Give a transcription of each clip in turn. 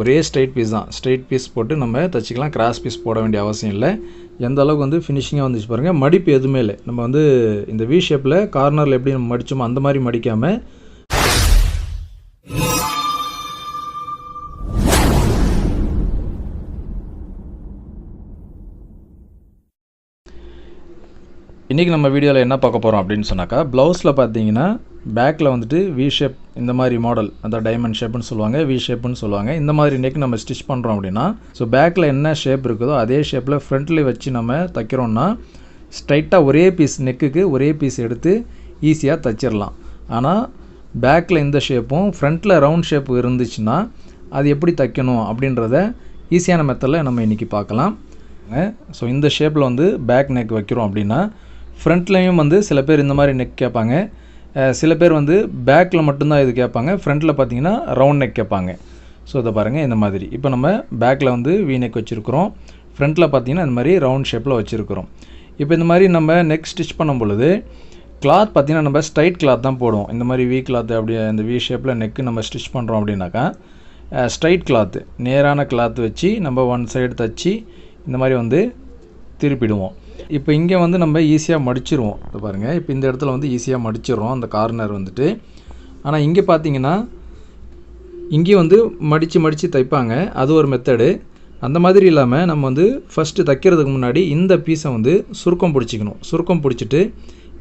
ஒரே straight piece தான். Straight piece போட்டு நம்ம தைச்சிக்கலாம். கிராஸ் பீஸ் போட வேண்டிய அவசியம் இல்லை. எந்த அளவுக்கு வந்து ஃபினிஷிங்காக வந்துச்சு பாருங்கள் மடிப்பு எதுவுமே இல்லை. நம்ம வந்து இந்த வி ஷேப்பில் கார்னரில் எப்படி நம்ம மடித்தோமோ அந்த மாதிரி மடிக்காமல் இன்றைக்கி நம்ம வீடியோவில் என்ன பார்க்க போகிறோம் அப்படின்னு சொன்னாக்கா ப்ளவுஸில் பார்த்தீங்கன்னா பேக்கில் வந்துட்டு வி ஷேப் இந்த மாதிரி மாடல் அந்த டைமண்ட் ஷேப்புன்னு சொல்லுவாங்க வி ஷேப்புன்னு சொல்லுவாங்க. இந்த மாதிரி நெக் நம்ம ஸ்டிச் பண்ணுறோம் அப்படின்னா ஸோ பேக்கில் என்ன ஷேப் இருக்குதோ அதே ஷேப்பில் ஃப்ரண்ட்டில் வச்சு நம்ம தைக்கிறோம்னா ஸ்ட்ரைட்டாக ஒரே பீஸ் நெக்குக்கு ஒரே பீஸ் எடுத்து ஈஸியாக தைச்சிடலாம் ஆனால் பேக்கில் இந்த ஷேப்பும் ஃப்ரண்ட்டில் ரவுண்ட் ஷேப் இருந்துச்சுன்னா அது எப்படி தைக்கணும் அப்படின்றத ஈஸியான மெத்தடில் நம்ம இன்றைக்கி பார்க்கலாம். ஸோ இந்த ஷேப்பில் வந்து பேக் நெக் வைக்கிறோம் அப்படின்னா ஃப்ரண்ட்லேயும் வந்து சில பேர் இந்த மாதிரி நெக் கேட்பாங்க. சில பேர் வந்து பேக்கில் மட்டும்தான் இது கேட்பாங்க ஃப்ரண்ட்டில் பார்த்தீங்கன்னா ரவுண்ட் நெக் கேட்பாங்க. ஸோ இதை பாருங்கள் இந்த மாதிரி. இப்போ நம்ம பேக்கில் வந்து வி நெக் வச்சுருக்குறோம். ஃப்ரண்ட்டில் பார்த்தீங்கன்னா இந்த மாதிரி ரவுண்ட் ஷேப்பில் வச்சுருக்குறோம். இப்போ இந்த மாதிரி நம்ம நெக் ஸ்டிச் பண்ணும் பொழுது கிளாத் பார்த்தீங்கன்னா நம்ம ஸ்ட்ரைட் கிளாத் தான் போடுவோம். இந்த மாதிரி வி கிளாத் அப்படி இந்த வி ஷேப்பில் நெக்கு நம்ம ஸ்டிச் பண்ணுறோம் அப்படின்னாக்கா ஸ்ட்ரைட் கிளாத்து நேரான கிளாத் வச்சு நம்ம ஒன் சைடு தச்சு இந்த மாதிரி வந்து திருப்பிடுவோம். இப்போ இங்கே வந்து நம்ம ஈஸியாக மடிச்சிருவோம். இது பாருங்கள் இப்போ இந்த இடத்துல வந்து ஈஸியாக மடிச்சிடுறோம் அந்த கார்னர் வந்துட்டு. ஆனால் இங்கே பார்த்தீங்கன்னா இங்கேயும் வந்து மடித்து மடித்து தைப்பாங்க. அது ஒரு மெத்தடு அந்த மாதிரி இல்லாமல் நம்ம வந்து ஃபஸ்ட்டு தைக்கிறதுக்கு முன்னாடி இந்த பீஸை வந்து சுருக்கம் பிடிச்சிக்கணும். சுருக்கம் பிடிச்சிட்டு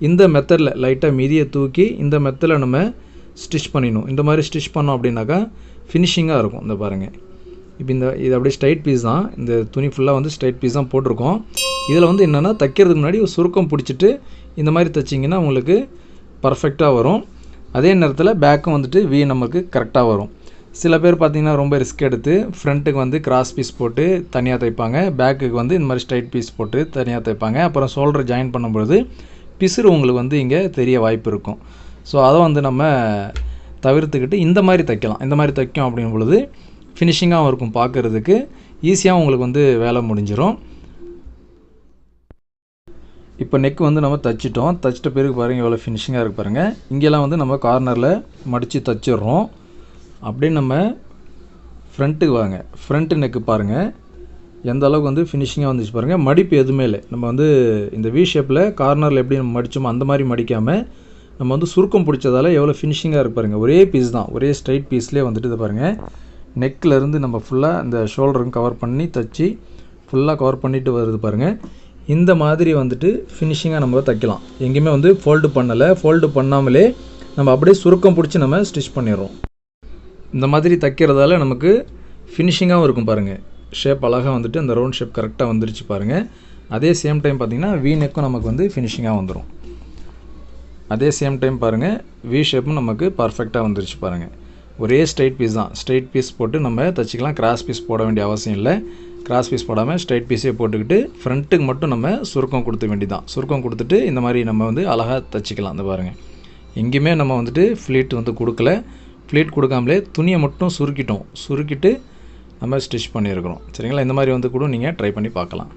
இந்த மெத்தடில் லைட்டாக மீதியை தூக்கி இந்த மெத்தடில் நம்ம ஸ்டிச் பண்ணிடணும். இந்த மாதிரி ஸ்டிச் பண்ணோம் அப்படின்னாக்கா ஃபினிஷிங்காக இருக்கும். இந்த பாருங்கள் இப்போ இந்த இது அப்படியே ஸ்ட்ரைட் பீஸ் தான். இந்த துணி ஃபுல்லாக வந்து ஸ்ட்ரைட் பீஸ் தான் போட்டிருக்கோம். இதில் வந்து என்னென்னா தைக்கிறதுக்கு முன்னாடி ஒரு சுருக்கம் பிடிச்சிட்டு இந்த மாதிரி தைச்சிங்கன்னா உங்களுக்கு பர்ஃபெக்டாக வரும். அதே நேரத்தில் பேக்கும் வந்துட்டு வி நமக்கு கரெக்டாக வரும். சில பேர் பார்த்திங்கன்னா ரொம்ப ரிஸ்க் எடுத்து ஃப்ரண்ட்டுக்கு வந்து கிராஸ் பீஸ் போட்டு தனியாக தைப்பாங்க. பேக்குக்கு வந்து இந்த மாதிரி ஸ்ட்ரைட் பீஸ் போட்டு தனியாக தைப்பாங்க. அப்புறம் ஷோல்டர் ஜாயின் பண்ணும்பொழுது பிசுறு உங்களுக்கு வந்து இங்கே தெரிய வாய்ப்பு இருக்கும். ஸோ அதை வந்து நம்ம தவிர்த்துக்கிட்டு இந்த மாதிரி தைக்கலாம். இந்த மாதிரி தைக்கும் அப்படின் பொழுது ஃபினிஷிங்காகவும் இருக்கும் பார்க்குறதுக்கு. ஈஸியாக உங்களுக்கு வந்து வேலை முடிஞ்சிடும் இப்போ நெக் வந்து நம்ம தைச்சிட்டோம். தைச்சிட்ட பிறகு பாருங்கள் எவ்வளோ ஃபினிஷிங்காக இருக்கு பாருங்கள் இங்கெல்லாம் வந்து நம்ம கார்னரில் மடித்து தச்சிடுறோம். அப்படியே நம்ம ஃப்ரண்ட்டுக்கு வாங்க. ஃப்ரண்ட்டு நெக்கு பாருங்கள் எந்த அளவுக்கு வந்து ஃபினிஷிங்காக வந்துச்சு பாருங்கள் மடிப்பு எதுவுமே இல்லை. நம்ம வந்து இந்த வி ஷேப்பில் கார்னரில் எப்படி நம்ம மடித்தோமோ அந்த மாதிரி மடிக்காமல் நம்ம வந்து சுருக்கம் பிடிச்சதால எவ்வளோ ஃபினிஷிங்காக இருக்கு பாருங்கள் ஒரே பீஸ் தான். ஒரே ஸ்ட்ரைட் பீஸ்லேயே வந்துட்டு இதை பாருங்கள் நெக்கில் இருந்து நம்ம ஃபுல்லாக இந்த ஷோல்டரும் கவர் பண்ணி தச்சு ஃபுல்லாக கவர் பண்ணிட்டு வருது பாருங்கள் இந்த மாதிரி வந்துட்டு ஃபினிஷிங்காக நம்ம தைக்கலாம். எங்கேயுமே வந்து ஃபோல்டு பண்ணலை. ஃபோல்டு பண்ணாமலே நம்ம அப்படியே சுருக்கம் பிடிச்சி நம்ம ஸ்டிச் பண்ணிடுறோம். இந்த மாதிரி தைக்கிறதால நமக்கு ஃபினிஷிங்காகவும் இருக்கும் பாருங்கள் ஷேப் அழகாக வந்துட்டு அந்த ரவுண்ட் ஷேப் கரெக்டாக வந்துருச்சு பாருங்கள் அதே சேம் டைம் பார்த்திங்கன்னா வீ நெக்கும் நமக்கு வந்து ஃபினிஷிங்காக வந்துடும் அதே சேம் டைம் பாருங்கள் வி ஷேப்பும் நமக்கு பர்ஃபெக்டாக வந்துருச்சு பாருங்கள் ஒரே ஸ்ட்ரைட் பீஸ் தான். ஸ்ட்ரைட் பீஸ் போட்டு நம்ம தைச்சிக்கலாம். கிராஸ் பீஸ் போட வேண்டிய அவசியம் இல்லை. கிராஸ் பீஸ் போடாமல் ஸ்ட்ரைட் பீஸே போட்டுக்கிட்டு ஃப்ரண்ட்டுக்கு மட்டும் நம்ம சுருக்கம் கொடுத்த வேண்டியதான் சுருக்கம் கொடுத்துட்டு இந்த மாதிரி நம்ம வந்து அழகாக தைச்சிக்கலாம். இந்த பாருங்கள் எங்கேயுமே நம்ம வந்துட்டு ஃப்ளீட் வந்து கொடுக்கல. ஃப்ளீட் கொடுக்காமலே துணியை மட்டும் சுருக்கிட்டோம். சுருக்கிட்டு நம்ம ஸ்டிச் பண்ணியிருக்கிறோம். சரிங்களா? இந்த மாதிரி வந்து கூட நீங்கள் ட்ரை பண்ணி பார்க்கலாம்.